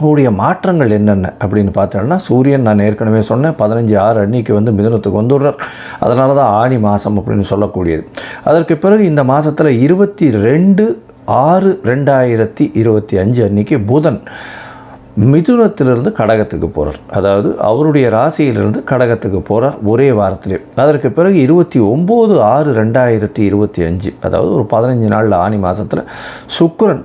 கூடிய மாற்றங்கள் என்னென்ன அப்படின்னு பார்த்தோம்னா சூரியன் நான் ஏற்கனவே சொன்னேன் பதினஞ்சு ஆறு அன்னைக்கு வந்து மிதனத்துக்கு வந்துடுறார். அதனால தான் ஆணி மாதம் அப்படின்னு சொல்லக்கூடியது. அதற்கு பிறகு இந்த மாதத்தில் இருபத்தி ரெண்டு ஆறு ரெண்டாயிரத்தி இருபத்தி அஞ்சு அன்னைக்கு புதன் மிதுனத்திலிருந்து கடகத்துக்கு போகிறார் அதாவது அவருடைய ராசியிலிருந்து கடகத்துக்கு போகிறார் ஒரே வாரத்திலே. அதற்கு பிறகு இருபத்தி ஒம்பது ஆறு ரெண்டாயிரத்தி இருபத்தி அஞ்சு அதாவது ஒரு பதினஞ்சு நாளில் ஆனி மாதத்தில் சுக்கரன்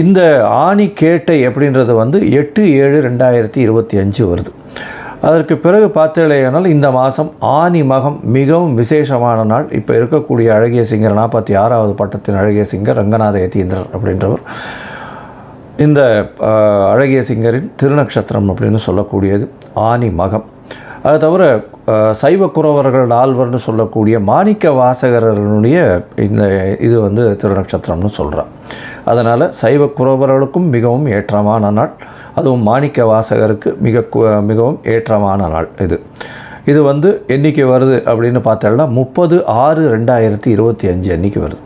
இந்த ஆணி கேட்டை அப்படின்றது வந்து எட்டு ஏழு ரெண்டாயிரத்தி இருபத்தி அஞ்சு வருது. அதற்கு பிறகு பார்த்தீங்களேனால் இந்த மாதம் ஆனி மகம் மிகவும் விசேஷமான நாள். இப்போ இருக்கக்கூடிய அழகிய சிங்கர் நாற்பத்தி ஆறாவது பட்டத்தின் அழகிய சிங்கர் ரங்கநாத யதீந்திரர் அப்படின்றவர். இந்த அழகிய சிங்கரின் திருநக்ஷத்திரம் அப்படின்னு சொல்லக்கூடியது ஆனி மகம். அது தவிர சைவ குறவர்கள் நால்வர்னு சொல்லக்கூடிய மாணிக்க வாசகரனுடைய இந்த இது வந்து திருநக்ஷத்திரம்னு சொல்கிறான் அதனால் சைவ குறவர்களுக்கும் மிகவும் ஏற்றமான நாள். அதுவும் மாணிக்க வாசகருக்கு மிக மிகவும் ஏற்றமான நாள் இது. இது வந்து என்றைக்கு வருது அப்படின்னு பார்த்தோம்னா முப்பது ஆறு ரெண்டாயிரத்தி இருபத்தி அஞ்சு அன்றைக்கி வருது.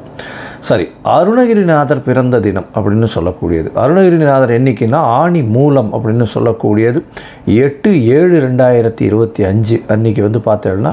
சரி அருணகிரிநாதர் பிறந்த தினம் அப்படின்னு சொல்லக்கூடியது. அருணகிரிநாதர் என்னைக்குன்னா ஆணி மூலம் அப்படின்னு சொல்லக்கூடியது. எட்டு ஏழு ரெண்டாயிரத்தி இருபத்தி அஞ்சு அன்னைக்கு வந்து பார்த்தோம்னா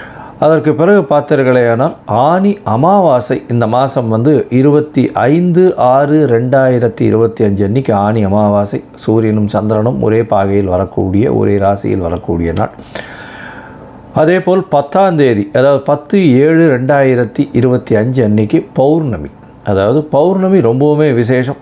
அதற்கு பிறகு பார்த்தீர்களேயானால் ஆனி அமாவாசை இந்த மாதம் வந்து இருபத்தி ஐந்து ஆறு ரெண்டாயிரத்தி இருபத்தி அஞ்சு அன்னைக்கு ஆனி அமாவாசை. சூரியனும் சந்திரனும் ஒரே பாகையில் வரக்கூடிய ஒரே ராசியில் வரக்கூடிய நாள். அதேபோல் பத்தாம் தேதி அதாவது பத்து ஏழு ரெண்டாயிரத்தி இருபத்தி அஞ்சு அன்னைக்கு பௌர்ணமி. அதாவது பௌர்ணமி ரொம்பவுமே விசேஷம்.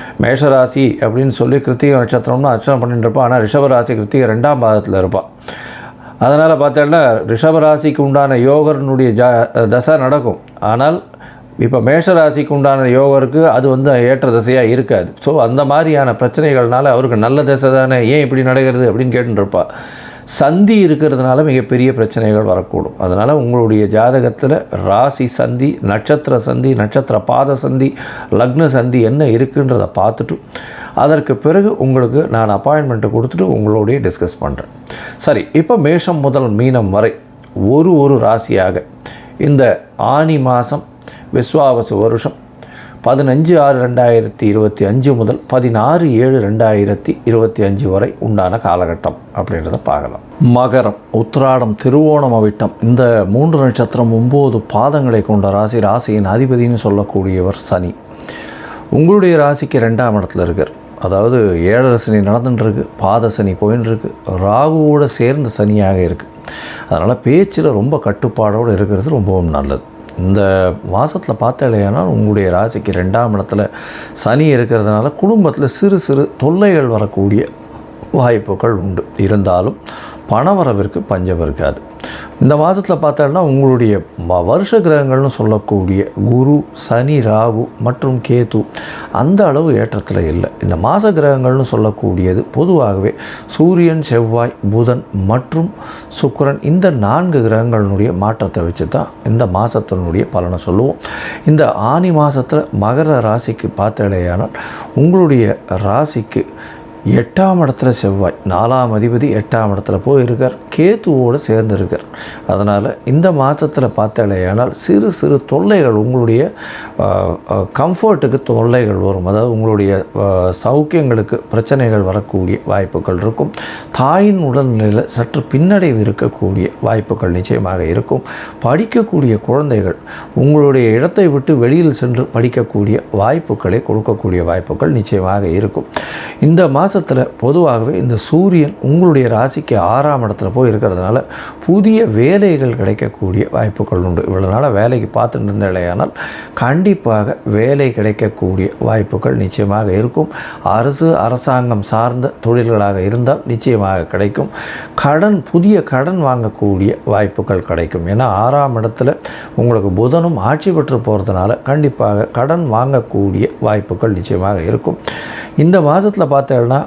மேஷராசி அப்படின்னு சொல்லி கிருத்திகை நட்சத்திரம்னு அர்ச்சனை பண்ணிட்டு இருப்பாள் ஆனால் ரிஷபராசி கிருத்திகை ரெண்டாம் பாதத்தில் இருப்பாள் அதனால் பார்த்தோன்னா ரிஷபராசிக்கு உண்டான யோகர்னுடைய ஜா தசை நடக்கும். ஆனால் இப்போ மேஷராசிக்கு உண்டான யோகருக்கு அது வந்து ஏற்ற திசையாக இருக்காது. ஸோ அந்த மாதிரியான பிரச்சனைகள்னால அவருக்கு நல்ல திசை தானே ஏன் இப்படி நடக்கிறது அப்படின்னு கேட்டுட்டு சந்தி இருக்கிறதுனால மிகப்பெரிய பிரச்சனைகள் வரக்கூடும். அதனால் உங்களுடைய ஜாதகத்தில் ராசி சந்தி நட்சத்திர சந்தி நட்சத்திர பாத சந்தி லக்ன சந்தி என்ன இருக்குன்றதை பார்த்துட்டு அதற்கு பிறகு உங்களுக்கு நான் அப்பாயின்மெண்ட்டை கொடுத்துட்டு உங்களுடைய டிஸ்கஸ் பண்ணுறேன் சரி இப்போ மேஷம் முதல் மீனம் வரை ஒரு ஒரு ராசியாக இந்த ஆனி மாதம் விஸ்வாவசு வருஷம் பதினஞ்சு ஆறு ரெண்டாயிரத்தி இருபத்தி அஞ்சு முதல் பதினாறு ஏழு ரெண்டாயிரத்தி இருபத்தி அஞ்சு வரை உண்டான காலகட்டம் அப்படின்றத பார்க்கலாம். மகரம் உத்திராடம் திருவோணம் அவிட்டம் இந்த மூன்று நட்சத்திரம் ஒம்பது பாதங்களை கொண்ட ராசி ராசியின் அதிபதினு சொல்லக்கூடியவர் சனி. உங்களுடைய ராசிக்கு ரெண்டாம் இடத்துல இருக்கார். அதாவது ஏழரை சனி நடந்துட்டுருக்கு பாத சனி போயின்னு ராகுவோடு ராகுவோட சேர்ந்த சனியாக இருக்குது அதனால் பேச்சில் ரொம்ப கட்டுப்பாடோடு இருக்கிறது ரொம்பவும் நல்லது. இந்த மாதத்தில் பார்த்தாலேயானால் உங்களுடைய ராசிக்கு ரெண்டாம் இடத்துல சனி இருக்கிறதுனால குடும்பத்தில் சிறு சிறு தொல்லைகள் வரக்கூடிய வாய்ப்புகள் உண்டு. இருந்தாலும் பணவரவிற்கு பஞ்சம் இருக்காது. இந்த மாதத்தில் பார்த்தோன்னா உங்களுடைய வருஷ கிரகங்கள்னு சொல்லக்கூடிய குரு சனி ராகு மற்றும் கேது அந்த அளவு ஏற்றத்தில் இல்லை. இந்த மாத கிரகங்கள்னு சொல்லக்கூடியது பொதுவாகவே சூரியன் செவ்வாய் புதன் மற்றும் சுக்கரன் இந்த நான்கு கிரகங்களினுடைய மாற்றத்தை வச்சு தான் இந்த மாதத்தினுடைய பலனை சொல்லுவோம். இந்த ஆனி மாதத்தில் மகர ராசிக்கு பார்த்தடையானால் உங்களுடைய ராசிக்கு எட்டாம் இடத்துல செவ்வாய் நாலாம் அதிபதி எட்டாம் இடத்துல போய் இருக்கார் கேத்துவோடு சேர்ந்து இருக்கார் அதனால் இந்த மாதத்தில் பார்த்தாலேயானால் சிறு சிறு தொல்லைகள் உங்களுடைய கம்ஃபர்ட்டுக்கு தொல்லைகள் வரும். அதாவது உங்களுடைய சௌக்கியங்களுக்கு பிரச்சனைகள் வரக்கூடிய வாய்ப்புகள் இருக்கும். தாயின் உடல்நிலையில் சற்று பின்னடைவு இருக்கக்கூடிய வாய்ப்புகள் நிச்சயமாக இருக்கும். படிக்கக்கூடிய குழந்தைகள் உங்களுடைய இடத்தை விட்டு வெளியில் சென்று படிக்கக்கூடிய வாய்ப்புகளை கொடுக்கக்கூடிய வாய்ப்புகள் நிச்சயமாக இருக்கும். இந்த மாதத்தில் பொதுவாகவே இந்த சூரியன் உங்களுடைய ராசிக்கு ஆறாம் இடத்துல போய் இருக்கிறதுனால புதிய வேலைகள் கிடைக்கக்கூடிய வாய்ப்புகள் உண்டு. இவ்வளோ நாளாக வேலைக்கு பார்த்துட்டு இருந்தேனால் கண்டிப்பாக வேலை கிடைக்கக்கூடிய வாய்ப்புகள் நிச்சயமாக இருக்கும். அரசு அரசாங்கம் சார்ந்த தொழில்களாக இருந்தால் நிச்சயமாக கிடைக்கும். கடன் புதிய கடன் வாங்கக்கூடிய வாய்ப்புகள் கிடைக்கும். ஏன்னா ஆறாம் இடத்துல உங்களுக்கு புதனும் ஆட்சி பெற்று போகிறதுனால கண்டிப்பாக கடன் வாங்கக்கூடிய வாய்ப்புகள் நிச்சயமாக இருக்கும். இந்த மாதத்தில் பார்த்தேன்னா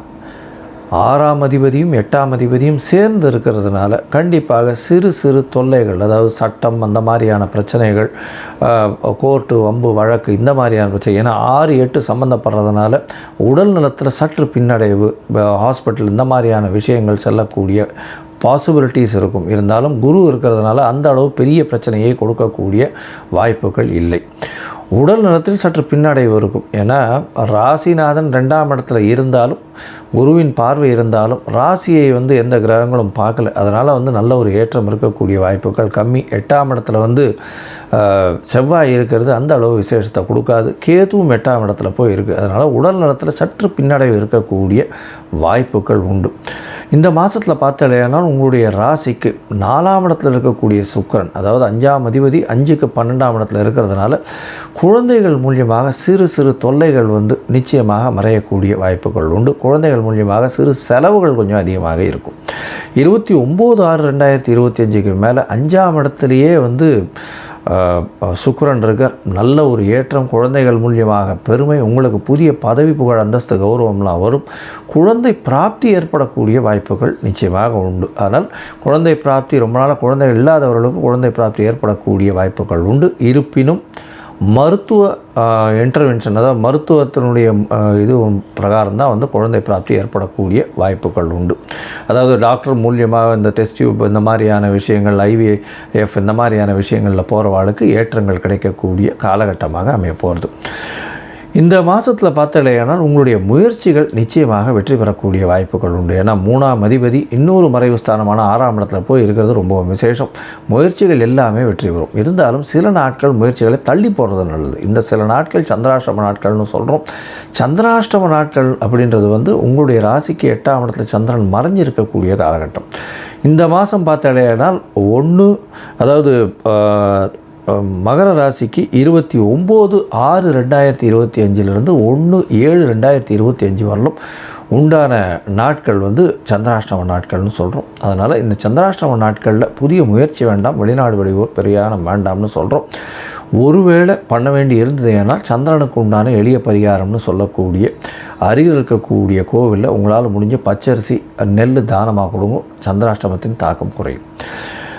ஆறாம் அதிபதியும் எட்டாம் அதிபதியும் சேர்ந்து இருக்கிறதுனால கண்டிப்பாக சிறு சிறு தொல்லைகள் அதாவது சட்டம் அந்த மாதிரியான பிரச்சனைகள் கோர்ட்டு வம்பு வழக்கு இந்த மாதிரியான பிரச்சனை ஏன்னா ஆறு எட்டு சம்மந்தப்படுறதுனால உடல் நலத்தில் சற்று பின்னடைவு ஹாஸ்பிட்டல் இந்த மாதிரியான விஷயங்கள் செல்லக்கூடிய பாசிபிலிட்டிஸ் இருக்கும். இருந்தாலும் குரு இருக்கிறதுனால அந்த அளவு பெரிய பிரச்சனையை கொடுக்கக்கூடிய வாய்ப்புகள் இல்லை. உடல் நலத்தில் சற்று பின்னடைவு இருக்கும் ஏன்னா ராசிநாதன் ரெண்டாம் இடத்துல இருந்தாலும் குருவின் பார்வை இருந்தாலும் ராசியை வந்து எந்த கிரகங்களும் பார்க்கல. அதனால் வந்து நல்ல ஒரு ஏற்றம் இருக்கக்கூடிய வாய்ப்புகள் கம்மி. எட்டாம் இடத்துல வந்து செவ்வாய் இருக்கிறது அந்த அளவு விசேஷத்தை கொடுக்காது. கேதுவும் எட்டாம் இடத்துல போய் இருக்குது அதனால் உடல் நலத்தில் சற்று பின்னடைவு இருக்கக்கூடிய வாய்ப்புகள் உண்டு. இந்த மாதத்தில் பார்த்தாலேனால் உங்களுடைய ராசிக்கு நாலாம் இடத்துல இருக்கக்கூடிய சுக்கிரன் அதாவது அஞ்சாம் அதிபதி அஞ்சுக்கு பன்னெண்டாம் இடத்துல இருக்கிறதுனால குழந்தைகள் மூலியமாக சிறு சிறு தொல்லைகள் வந்து நிச்சயமாக மறையக்கூடிய வாய்ப்புகள் உண்டு. குழந்தைகள் மூலியமாக சிறு செலவுகள் கொஞ்சம் அதிகமாக இருக்கும். இருபத்தி ஒம்பது ஆறு ரெண்டாயிரத்தி இருபத்தி அஞ்சுக்கு மேலே அஞ்சாம் இடத்துலையே வந்து சுக்கரன் இருக்கார் நல்ல ஒரு ஏற்றம் குழந்தைகள் மூலியமாக பெருமை உங்களுக்கு புதிய பதவி புகழ் அந்தஸ்து கௌரவம்லாம் வரும். குழந்தை பிராப்தி ஏற்படக்கூடிய வாய்ப்புகள் நிச்சயமாக உண்டு. அதனால் குழந்தை பிராப்தி ரொம்ப நாளாக குழந்தைகள் இல்லாதவர்களுக்கு குழந்தை பிராப்தி ஏற்படக்கூடிய வாய்ப்புகள் உண்டு. இருப்பினும் மருத்துவ இன்டர்வென்ஷன் அதாவது மருத்துவத்தினுடைய இது பிரகாரம் தான் வந்து குழந்தை பிராப்தி ஏற்படக்கூடிய வாய்ப்புகள் உண்டு. அதாவது டாக்டர் மூலியமாக இந்த டெஸ்ட் டியூப் இந்த மாதிரியான விஷயங்கள் ஐவிஎஃப் இந்த மாதிரியான விஷயங்களில் போகிறவாளுக்கு ஏற்றங்கள் கிடைக்கக்கூடிய காலகட்டமாக அமைய போகிறது இந்த மாதத்தில் பார்த்தலையானால் உங்களுடைய முயற்சிகள் நிச்சயமாக வெற்றி பெறக்கூடிய வாய்ப்புகள் உண்டு. ஏன்னா மூணாம் அதிபதி இன்னொரு மறைவு ஸ்தானமான ஆறாம் இடத்துல போய் இருக்கிறது ரொம்ப விசேஷம். முயற்சிகள் எல்லாமே வெற்றி பெறும். இருந்தாலும் சில நாட்கள் முயற்சிகளை தள்ளி போடுறது நல்லது. இந்த சில நாட்கள் சந்திராஷ்டம நாட்கள்னு சொல்கிறோம் சந்திராஷ்டம நாட்கள் அப்படின்றது வந்து உங்களுடைய ராசிக்கு எட்டாம் இடத்துல சந்திரன் மறைஞ்சிருக்கக்கூடிய காலகட்டம். இந்த மாதம் பார்த்தலையானால் ஒன்று அதாவது மகர ராசிக்கு இருபத்தி ஒம்பது ஆறு ரெண்டாயிரத்தி இருபத்தி அஞ்சிலிருந்து ஒன்று ஏழு ரெண்டாயிரத்தி இருபத்தி அஞ்சு வரலும் உண்டான நாட்கள் வந்து சந்திராஷ்டம நாட்கள்னு சொல்கிறோம் அதனால் இந்த சந்திராஷ்டம நாட்களில் புதிய முயற்சி வேண்டாம் வெளிநாடு வெளியூர் பிரயாணம் வேண்டாம்னு சொல்கிறோம் ஒருவேளை பண்ண வேண்டி இருந்தது ஏன்னால் சந்திரனுக்கு உண்டான எளிய பரிகாரம்னு சொல்லக்கூடிய அருகில் இருக்கக்கூடிய கோவிலில் உங்களால் முடிஞ்ச பச்சரிசி நெல் தானமாக கொடுங்க சந்திராஷ்டமத்தின் தாக்கம் குறையும்.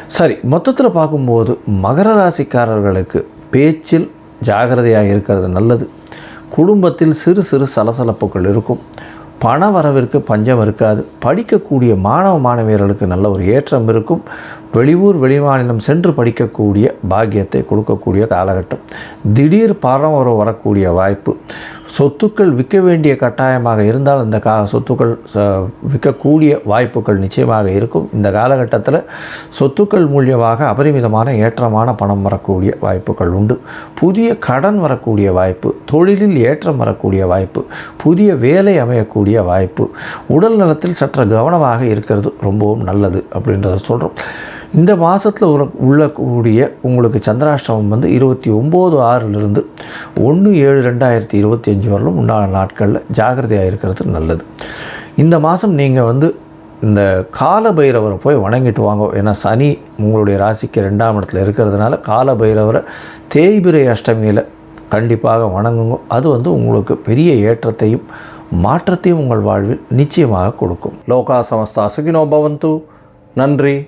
சரி மொத்தத்தில் பார்க்கும்போது மகர ராசிக்காரர்களுக்கு பேச்சில் ஜாகிரதையாக இருக்கிறது நல்லது. குடும்பத்தில் சிறு சிறு சலசலப்புகள் இருக்கும். பண வரவிற்கு பஞ்சம் இருக்காது. படிக்கக்கூடிய மாணவ மாணவியர்களுக்கு நல்ல ஒரு ஏற்றம் இருக்கும். வெளியூர் வெளிமாநிலம் சென்று படிக்கக்கூடிய பாக்கியத்தை கொடுக்கக்கூடிய காலகட்டம். திடீர் பணம் வரக்கூடிய வாய்ப்பு. சொத்துக்கள் விற்க வேண்டிய கட்டாயமாக இருந்தால் இந்த கா சொத்துக்கள் ச- விற்கக்கூடிய வாய்ப்புகள் நிச்சயமாக இருக்கும். இந்த காலகட்டத்தில் சொத்துக்கள் மூலியமாக அபரிமிதமான ஏற்றமான பணம் வரக்கூடிய வாய்ப்புகள் உண்டு. புதிய கடன் வரக்கூடிய வாய்ப்பு தொழிலில் ஏற்றம் வரக்கூடிய வாய்ப்பு புதிய வேலை அமையக்கூடிய வாய்ப்பு உடல் நலத்தில் சற்று கவனமாக இருக்கிறது ரொம்பவும் நல்லது அப்படின்றத சொல்கிறோம் இந்த மாதத்தில் உள்ள உள்ளக்கூடிய உங்களுக்கு சந்திராஷ்டமம் வந்து இருபத்தி ஒம்பது ஆறுலேருந்து ஒன்று ஏழு ரெண்டாயிரத்தி இருபத்தி அஞ்சு வரலும் உண்டான நாட்களில் ஜாகிரதையாக இருக்கிறது நல்லது. இந்த மாதம் நீங்கள் வந்து இந்த கால பைரவரை போய் வணங்கிட்டு வாங்க. ஏன்னா சனி உங்களுடைய ராசிக்கு ரெண்டாம் இடத்துல இருக்கிறதுனால கால பைரவரை தேய்பிரை அஷ்டமியில் கண்டிப்பாக வணங்குங்க. அது வந்து உங்களுக்கு பெரிய ஏற்றத்தையும் மாற்றத்தையும் உங்கள் வாழ்வில் நிச்சயமாக கொடுக்கும். லோகா சமஸ்தா சுகினோ பவந்து. நன்றி.